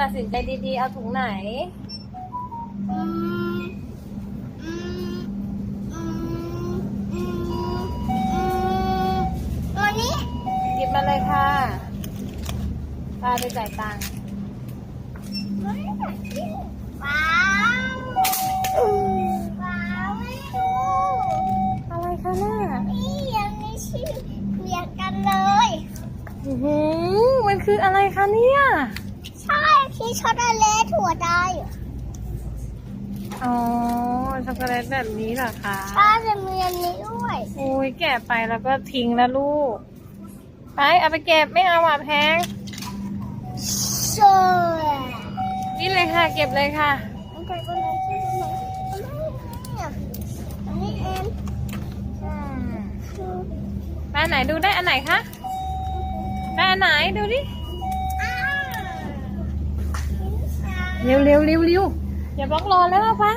ตัดสินใจดีๆ เอาถุงไหน อืมอืมอืมอืมอืมวันนี้หยิบมาเลยค่ะพาไปจ่ายตังค์ไม่อยากกินว้าวว้าวไม่รู้อะไรคะน่ะนี่ยังไม่ชื่อเหมือนกันเลยโอ้โหมันคืออะไรคะเนี่ยใช่ที่ช็อกโกแลตถั่วได้อ๋อ ช็อกโกแลตแบบนี้เหรอคะใช่จะมีอันนี้ด้วยโอ้ยแกะไปแล้วก็ทิ้งแล้วลูก ไปเอาไปเก็บไม่เอาอะแพงเชื่อนี่เลยค่ะ เก็บเลยค่ะมันไปก็เลยที่ไหนอันนี้เองอืมไปอันไหนดูได้อันไหนคะ ได้อันไหนดูดิ เร็วเร็วเร็วเร็วอย่าบล็อกรอแล้วปะ